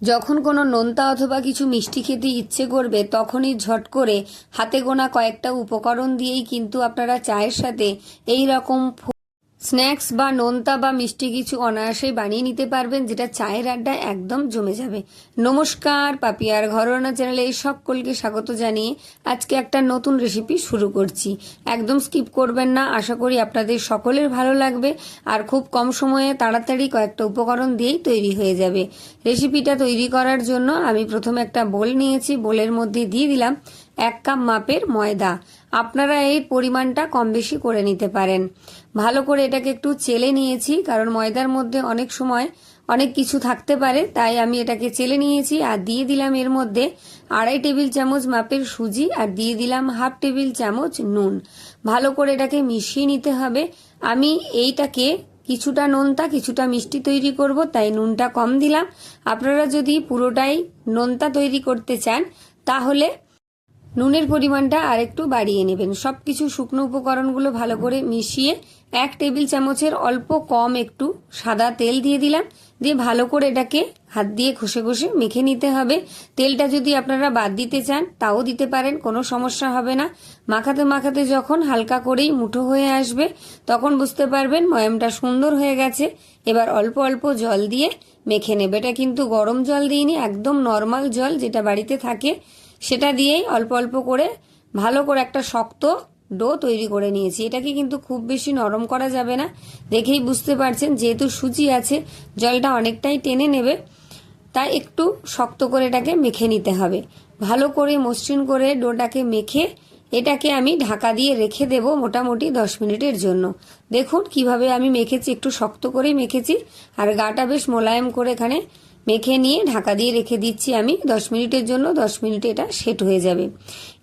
যখন কোনো নোনতা অথবা কিছু মিষ্টি খেতে ইচ্ছে করবে, তখনই ঝট করে হাতে গোনা কয়েকটা উপকরণ দিয়েই কিন্তু আপনারা চায়ের সাথে এই রকম স্ন্যাক্স বা নোনতা বা মিষ্টি কিছু অনায়াসেই বানিয়ে নিতে পারবেন, যেটা চায়ের আড্ডায় একদম জমে যাবে। নমস্কার, পাপিয়ার ঘরোনা চ্যানেলে এই সকলকে স্বাগত জানিয়ে আজকে একটা নতুন রেসিপি শুরু করছি। একদম স্কিপ করবেন না, আশা করি আপনাদের সকলের ভালো লাগবে, আর খুব কম সময়ে তাড়াতাড়ি কয়েকটা উপকরণ দিয়েই তৈরি হয়ে যাবে। রেসিপিটা তৈরি করার জন্য আমি প্রথমে একটা বোল নিয়েছি, বোলের মধ্যে দিয়ে দিলাম এক কাপ মাপের ময়দা। আপনারা এই পরিমাণটা কম বেশি করে নিতে পারেন। ভালো করে এটাকে একটু চেলে নিয়েছি, কারণ ময়দার মধ্যে অনেক সময় অনেক কিছু থাকতে পারে, তাই আমি এটাকে চেলে নিয়েছি আর দিয়ে দিলাম এর মধ্যে আড়াই টেবিল চামচ মাপের সুজি আর দিয়ে দিলাম হাফ টেবিল চামচ নুন। ভালো করে এটাকে মিশিয়ে নিতে হবে। আমি এইটাকে কিছুটা নোনতা, কিছুটা মিষ্টি তৈরি করব, তাই নুনটা কম দিলাম। আপনারা যদি পুরোটাই নোনতা তৈরি করতে চান, তাহলে নুনের পরিমাণটা আরেকটু বাড়িয়ে নেবেন। সব কিছু শুকনো উপকরণগুলো ভালো করে মিশিয়ে এক টেবিল চামচের অল্প কম একটু সাদা তেল দিয়ে দিলাম। দিয়ে ভালো করে এটাকে হাত দিয়ে ঘষে ঘষে মেখে নিতে হবে। তেলটা যদি আপনারা বাদ দিতে চান, তাও দিতে পারেন, কোনো সমস্যা হবে না। মাখাতে মাখাতে যখন হালকা করেই মুঠো হয়ে আসবে, তখন বুঝতে পারবেন ময়ামটা সুন্দর হয়ে গেছে। এবার অল্প অল্প জল দিয়ে মেখে নেবে। এটা কিন্তু গরম জল দিইনি, একদম নর্মাল জল যেটা বাড়িতে থাকে। সেটা দিয়েই অল্প অল্প করে ভালো করে একটা শক্ত ডো তৈরি করে নিয়েছি। এটাকে কিন্তু খুব বেশি নরম করা যাবে না। দেখেই বুঝতে পারছেন, যেহেতু সুজি আছে, জলটা অনেকটাই টেনে নেবে, তাই একটু শক্ত করে এটাকে মেখে নিতে হবে। ভালো করে মসৃণ করে ডোটাকে মেখে এটাকে আমি ঢাকা দিয়ে রেখে দেব মোটামুটি দশ মিনিটের জন্য। দেখুন কীভাবে আমি মেখেছি, একটু শক্ত করেই মেখেছি, আর গাটা বেশ মোলায়েম করে এখানে মেখে নিয়ে ঢাকা দিয়ে রেখে দিচ্ছি আমি। দশ মিনিটের জন্য, দশ মিনিটে এটা সেট হয়ে যাবে।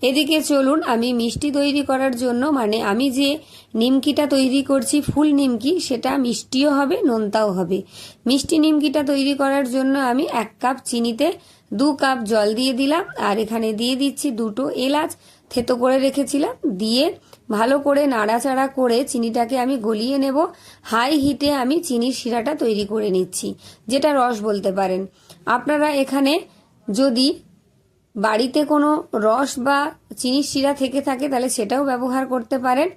এদিকে চলুন, আমি মিষ্টি তৈরি করার জন্য মানে আমি যে নিমকিটা তৈরি করছি, ফুল নিমকি, সেটা মিষ্টিও হবে, নোনতাও হবে। মিষ্টি নিমকিটা তৈরি করার জন্য আমি এক কাপ চিনিতে দু কাপ জল দিয়ে দিলাম, আর এখানে দিয়ে দিচ্ছি দুটো এলাচ। থেতো করে রেখেছিলাম, দিয়ে ভালো করে নাড়াচাড়া করে চিনিটাকে আমি গলিয়ে নেব। হাই হিটে আমি চিনির শিরাটা তৈরি করে নিচ্ছি, যেটা রস বলতে পারেন। আপনারা এখানে যদি বাড়িতে কোনো রস বা চিনির শিরা থেকে থাকে, তাহলে সেটাও ব্যবহার করতে পারেন।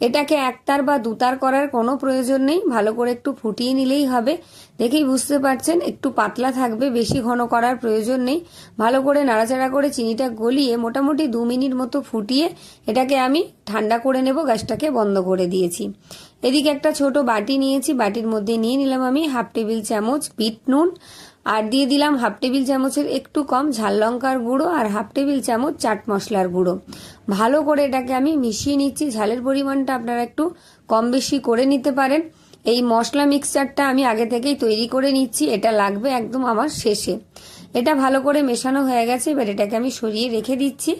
এটাকে একতার বা দুতার করার কোনো প্রয়োজন নেই। ভালো করে একটু ফুটিয়ে নিলেই হবে। দেখেই বুঝতে পারছেন, একটু পাতলা থাকবে, বেশি ঘন করার প্রয়োজন নেই। ভালো করে নাড়াচাড়া করে চিনিটা গলিয়ে মোটামুটি দু মিনিট মতো ফুটিয়ে এটাকে আমি ঠান্ডা করে নেব, গ্যাসটাকে বন্ধ করে দিয়েছি। এদিকে একটা ছোট বাটি নিয়েছি, বাটির মধ্যে নিয়ে নিলাম আমি হাফ টেবিল চামচ বিট নুন, আর দিয়ে দিলাম হাফ টেবিল চামচের একটু কম ঝাল লঙ্কার গুঁড়ো আর হাফ টেবিল চামচ চাট মশলার গুঁড়ো। ভালো করে এটাকে আমি মিশিয়ে নিচ্ছি, ঝালের পরিমাণটা আপনারা একটু কম বেশি করে নিতে পারেন। এই মশলা মিক্সচারটা আমি আগে থেকেই তৈরি করে নিচ্ছি, এটা লাগবে একদম আমার শেষে। এটা ভালো করে মেশানো হয়ে গেছে, এবার এটাকে আমি সরিয়ে রেখে দিচ্ছি।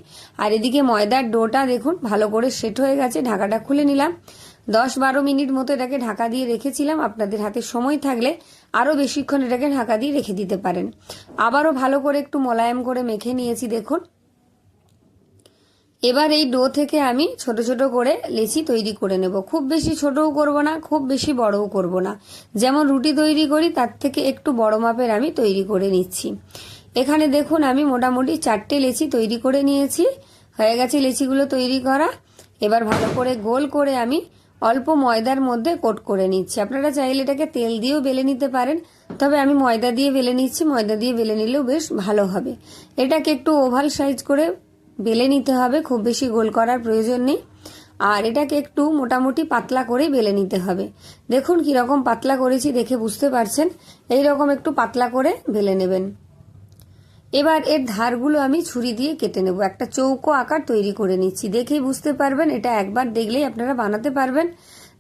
আর এদিকে ময়দার ডোটা দেখুন, ভালো করে সেট হয়ে গেছে, ঢাকাটা খুলে নিলাম। দশ বারো মিনিট মতো এটাকে ঢাকা দিয়ে রেখেছিলাম। আপনাদের হাতে সময় থাকলে আরও বেশিক্ষণ এটাকে ঢাকা দিয়ে রেখে দিতে পারেন। আবারও ভালো করে একটু মোলায়েম করে মেখে নিয়েছি, দেখুন। এবার এই ডো থেকে আমি ছোট ছোট করে লেচি তৈরি করে নেব। খুব বেশি ছোটও করব না, খুব বেশি বড়ও করব না। যেমন রুটি তৈরি করি, তার থেকে একটু বড় মাপের আমি তৈরি করে নিচ্ছি। এখানে দেখুন, আমি মোটামুটি চারটে লেচি তৈরি করে নিয়েছি। হয়ে গেছে লেচিগুলো তৈরি করা। এবার ভালো করে গোল করে আমি অল্প ময়দার মধ্যে কোট করে নিচ্ছি। আপনারা চাইলে এটাকে তেল দিয়েও বেলে নিতে পারেন, তবে আমি ময়দা দিয়ে বেলে নিচ্ছি। ময়দা দিয়ে বেলে নিলেও বেশ ভালো হবে। এটাকে একটু ওভাল সাইজ করে বেলে নিতে হবে, খুব বেশি গোল করার প্রয়োজন নেই। আর এটাকে একটু মোটামুটি পাতলা করে বেলে নিতে হবে। দেখুন কীরকম পাতলা করেছি দেখে বুঝতে পারছেন। এই রকম একটু পাতলা করে বেলে নেবেন। এবার এর ধারগুলো আমি ছুরি দিয়ে কেটে নেব। একটা চৌকো আকার তৈরি করে নিচ্ছি। দেখেই বুঝতে পারবেন, এটা একবার দেখলেই আপনারা বানাতে পারবেন।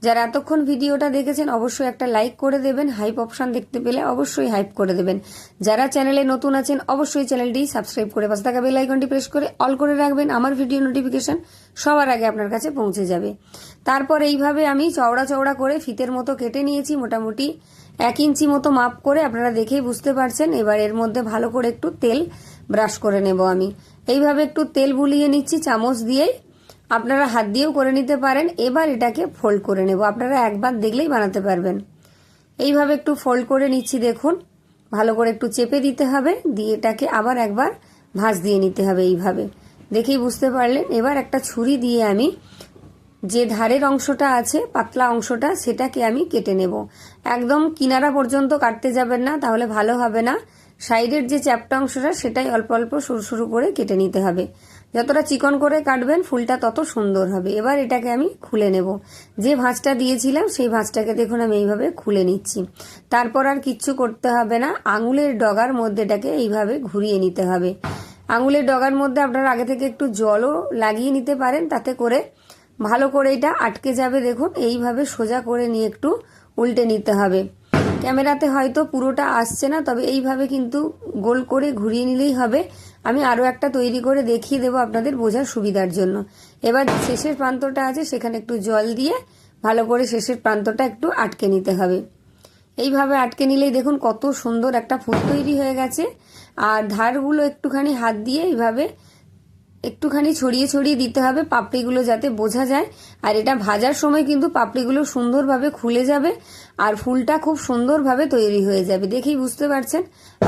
যারা এতক্ষণ ভিডিওটা দেখেছেন, অবশ্যই একটা লাইক করে দেবেন। হাইপ অপশন দেখতে পেলে অবশ্যই হাইপ করে দেবেন। যারা চ্যানেলে নতুন আছেন, অবশ্যই চ্যানেলটি সাবস্ক্রাইব করে পাশে থাকা বেল আইকনটি প্রেস করে অল করে রাখবেন। আমার ভিডিও নোটিফিকেশন সবার আগে আপনার কাছে পৌঁছে যাবে। তারপর এইভাবে আমি চওড়া চওড়া করে ফিতের মতো কেটে নিয়েছি। মোটামুটি এক ইঞ্চি মতো মাপ করে আপনারা দেখেই বুঝতে পারছেন। এবার এর মধ্যে ভালো করে একটু তেল ব্রাশ করে নেব আমি। এইভাবে একটু তেল বুলিয়ে নিচ্ছি চামচ দিয়েই। আপনারা হাত দিয়েও করে নিতে পারেন। এবার এটাকে ফোল্ড করে নেব। আপনারা একবার দেখলেই বানাতে পারবেন। এইভাবে একটু ফোল্ড করে নিচ্ছি দেখুন। ভালো করে একটু চেপে দিতে হবে। দিয়ে এটাকে আবার একবার ভাঁজ দিয়ে নিতে হবে এইভাবে। দেখেই বুঝতে পারলেন। এবার একটা ছুরি দিয়ে আমি যে ধারের অংশটা আছে, পাতলা অংশটা, সেটাকে আমি কেটে নেব। একদম কিনারা পর্যন্ত কাটতে যাবেন না, তাহলে ভালো হবে না। সাইডের যে চ্যাপটা অংশটা, সেটাই অল্প অল্প সরু সরু করে কেটে নিতে হবে। যতটা চিকন করে কাটবেন, ফুলটা তত সুন্দর হবে। এবার এটাকে আমি খুলে নেব। যে ভাঁজটা দিয়েছিলাম, সেই ভাঁজটাকে দেখুন, আমি এইভাবে খুলে নিচ্ছি। তারপর আর কিচ্ছু করতে হবে না। আঙুলের ডগার মধ্যে এটাকে এইভাবে ঘুরিয়ে নিতে হবে। আঙুলের ডগার মধ্যে আপনারা আগে থেকে একটু জলও লাগিয়ে নিতে পারেন, তাতে করে ভালো করে এটা আটকে যাবে, দেখুন, এইভাবে সোজা করে নিয়ে একটু উল্টে নিতে হবে। ক্যামেরাতে হয়তো পুরোটা আসছে না, তবে এইভাবে কিন্তু গোল করে ঘুরিয়ে নিলেই হবে। আমি আরও একটা তৈরি করে দেখিয়ে দেবো আপনাদের বোঝার সুবিধার জন্য। এবার শেষের প্রান্তটা আছে, সেখানে একটু জল দিয়ে ভালো করে শেষের প্রান্তটা একটু আটকে নিতে হবে। এইভাবে আটকে নিলেই দেখুন কত সুন্দর একটা ফুল তৈরি হয়ে গেছে। আর ধারগুলো একটুখানি হাত দিয়ে এইভাবে একটুখানি ছড়িয়ে ছড়িয়ে দিতে হবে পাপড়িগুলো যাতে বোঝা যায়। আর এটা ভাজার সময় কিন্তু পাপড়িগুলো সুন্দরভাবে খুলে যাবে আর ফুলটা খুব সুন্দরভাবে তৈরি হয়ে যাবে। দেখেই বুঝতে পারছেন?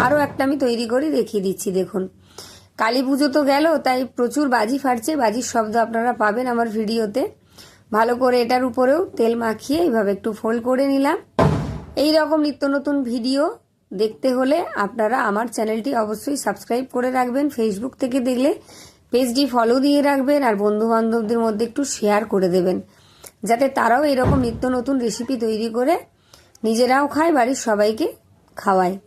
আরও একটা আমি তৈরি করে দেখিয়ে দিচ্ছি, দেখুন। কালী পুজো তো গেল, তাই প্রচুর বাজি ফাটছে। বাজির শব্দ আপনারা পাবেন আমার ভিডিওতে। ভালো করে এটার উপরেও তেল মাখিয়ে এইভাবে একটু ফোল্ড করে নিলাম। এই রকম নিত্য নতুন ভিডিও দেখতে হলে আপনারা আমার চ্যানেলটি অবশ্যই সাবস্ক্রাইব করে রাখবেন। ফেসবুক থেকে দেখলে পেজটি ফলো দিয়ে রাখবেন আর বন্ধু বান্ধবদের মধ্যে একটু শেয়ার করে দেবেন। যাতে তারাও এরকম নিত্য নতুন রেসিপি তৈরি করে নিজেরাও খায়, বাড়ির সবাইকে খাওয়ায়।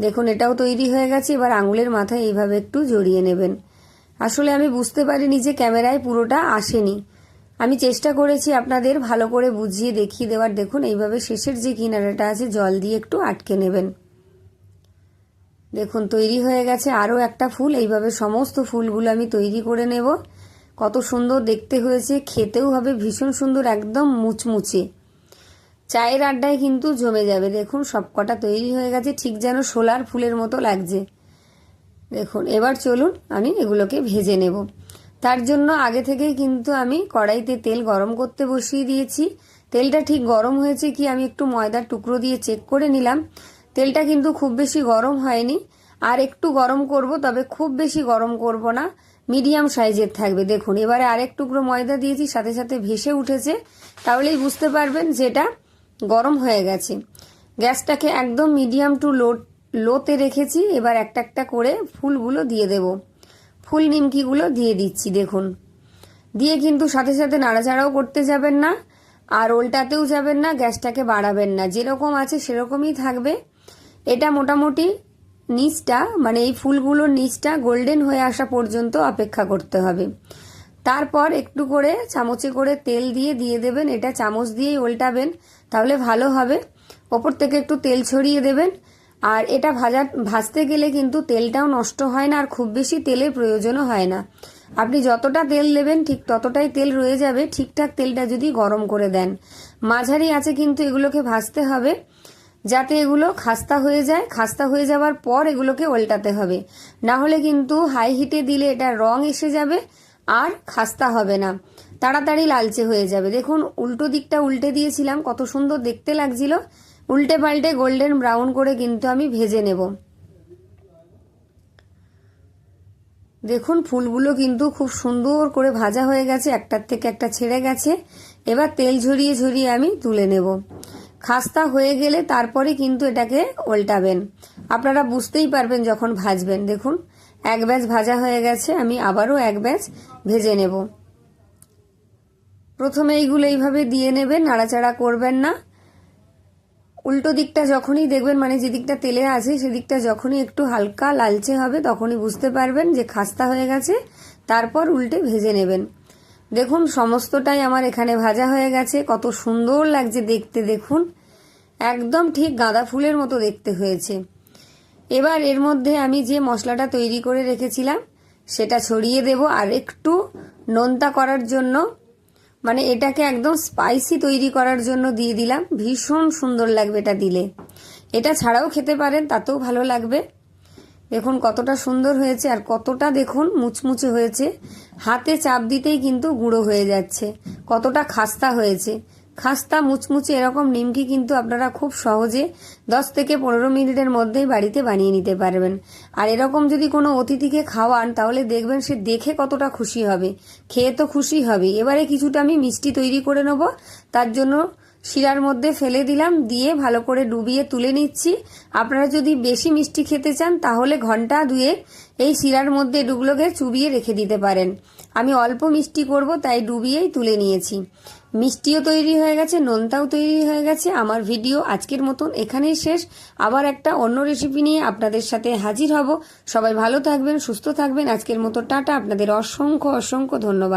দেখুন, এটাও তৈরি হয়ে গেছে। এবার আঙুলের মাথায় এইভাবে একটু জড়িয়ে নেবেন। আসলে আমি বুঝতে পারিনি যে ক্যামেরায় পুরোটা আসেনি। আমি চেষ্টা করেছি আপনাদের ভালো করে বুঝিয়ে দেখিয়ে দেওয়ার। দেখুন, এইভাবে শেষের যে কিনারাটা আছে, জল দিয়ে একটু আটকে নেবেন। দেখুন, তৈরি হয়ে গেছে আরও একটা ফুল। এইভাবে সমস্ত ফুলগুলো আমি তৈরি করে নেব। কত সুন্দর দেখতে হয়েছে, খেতেও হবে ভীষণ সুন্দর, একদম মুচমুচে। চায়ের আড্ডায় কিন্তু জমে যাবে। দেখুন, সবকটা তৈরি হয়ে গেছে, ঠিক যেন সোলার ফুলের মতো লাগছে। দেখুন, এবার চলুন, আমি এগুলোকে ভেজে নেব। তার জন্য আগে থেকেই কিন্তু আমি কড়াইতে তেল গরম করতে বসিয়ে দিয়েছি। তেলটা ঠিক গরম হয়েছে কি, আমি একটু ময়দার টুকরো দিয়ে চেক করে নিলাম। তেলটা কিন্তু খুব বেশি গরম হয়নি। আর একটু গরম করব, তবে খুব বেশি গরম করব না। মিডিয়াম সাইজের থাকবে। দেখুন, এবারে আরেক টুকরো ময়দা দিয়েছি, সাথে সাথে ভেসে উঠেছে। তাহলেই বুঝতে পারবেন যেটা গরম হয়ে গেছে। গ্যাসটাকে একদম মিডিয়াম টু লো, লোতে রেখেছি। এবার একটা একটা করে ফুলগুলো দিয়ে দেব। ফুল নিমকিগুলো দিয়ে দিচ্ছি, দেখুন। দিয়ে কিন্তু সাথে সাথে নাড়াচাড়াও করতে যাবেন না, আর ওল্টাতেও যাবেন না, গ্যাসটাকে বাড়াবেন না। যেরকম আছে সেরকমই থাকবে। এটা মোটামুটি নিচটা মানে এই ফুলগুলোর নিচটা গোল্ডেন হয়ে আসা পর্যন্ত অপেক্ষা করতে হবে। তারপর একটু করে চামচে করে তেল দিয়ে দিয়ে দেবেন, এটা চামচ দিয়েই উল্টাবেন তাহলে ভালো হবে। ওপর থেকে একটু তেল ছড়িয়ে দেবেন, আর এটা ভাজা, ভাজতে গেলে কিন্তু তেলটাও নষ্ট হয় না, আর খুব বেশি তেলের প্রয়োজনও হয় না। আপনি যতটা তেল দেবেন, ঠিক ততটাই তেল রয়ে যাবে। ঠিকঠাক তেলটা যদি গরম করে দেন। মাঝারি আছে কিন্তু এগুলোকে ভাজতে হবে। যাতে এগুলো খাস্তা হয়ে যায়। খাস্তা হয়ে যাওয়ার পর এগুলোকে উল্টাতে হবে। না হলে কিন্তু হাই হিটে দিলে এটা রং এসে যাবে আর খাস্তা হবে না। তাড়াতাড়ি লালচে হয়ে যাবে। দেখুন, উল্টো দিকটা উল্টে দিয়েছিলাম, কত সুন্দর দেখতে লাগছিল। উল্টে পাল্টে গোল্ডেন ব্রাউন করে কিন্তু আমি ভেজে নেব। দেখুন, ফুলগুলো কিন্তু খুব সুন্দর করে ভাজা হয়ে গেছে, একটার থেকে একটা ছেড়ে গেছে। এবার তেল ঝরিয়ে ঝরিয়ে আমি তুলে নেব। খাস্তা হয়ে গেলে তারপরে কিন্তু এটাকে উল্টাবেন আপনারা বুঝতেই পারবেন যখন ভাজবেন। দেখুন, এক ব্যাচ ভাজা হয়ে গেছে, আমি আবারও এক ব্যাচ ভেজে নেব। প্রথমে এইগুলো এইভাবে দিয়ে নেবেন, নাড়াচাড়া করবেন না। উল্টো দিকটা যখনই দেখবেন মানে যে দিকটা তেলে আছে সেদিকটা যখনই একটু হালকা লালচে হবে, তখনই বুঝতে পারবেন যে খাস্তা হয়ে গেছে, তারপর উল্টে ভেজে নেবেন। দেখুন, সমস্তটাই আমার এখানে ভাজা হয়ে গেছে। কত সুন্দর লাগছে দেখতে, দেখুন। একদম ঠিক গাঁদা ফুলের মতো দেখতে হয়েছে। এবার এর মধ্যে আমি যে মশলাটা তৈরি করে রেখেছিলাম, সেটা ছড়িয়ে দেব আর একটু নোনতা করার জন্য। মানে এটাকে একদম স্পাইসি তৈরি করার জন্য দিয়ে দিলাম। ভীষণ সুন্দর লাগবে এটা দিলে। এটা ছাড়াও খেতে পারেন, তাতেও ভালো লাগবে। দেখুন কতটা সুন্দর হয়েছে আর কতটা দেখুন মুচমুচে হয়েছে। হাতে চাপ দিতেই কিন্তু গুঁড়ো হয়ে যাচ্ছে। কতটা খাস্তা হয়েছে। খাস্তা, মুচমুচে এরকম নিমকি কিন্তু আপনারা খুব সহজে দশ থেকে পনেরো মিনিটের মধ্যেই বাড়িতে বানিয়ে নিতে পারবেন। আর এরকম যদি কোনো অতিথিকে খাওয়ান, তাহলে দেখবেন সে দেখে কতটা খুশি হবে। খেয়ে তো খুশি হবে। এবারে কিছুটা আমি মিষ্টি তৈরি করে নেব। তার জন্য শিরার মধ্যে ফেলে দিলাম, দিয়ে ভালো করে ডুবিয়ে তুলে নিচ্ছি। আপনারা যদি বেশি মিষ্টি খেতে চান, তাহলে ঘণ্টা দুয়ে এই শিরার মধ্যে ডুগলোকে চুবিয়ে রেখে দিতে পারেন। আমি অল্প মিষ্টি করব, তাই ডুবিয়েই তুলে নিয়েছি। মিষ্টিও তৈরি হয়ে গেছে, নোনতাও তৈরি হয়ে গেছে। আমার ভিডিও আজকের মতন এখানেই শেষ। আবার একটা অন্য রেসিপি নিয়ে আপনাদের সাথে হাজির হব। সবাই ভালো থাকবেন, সুস্থ থাকবেন। আজকের মতো টাটা। আপনাদের অসংখ্য অসংখ্য ধন্যবাদ।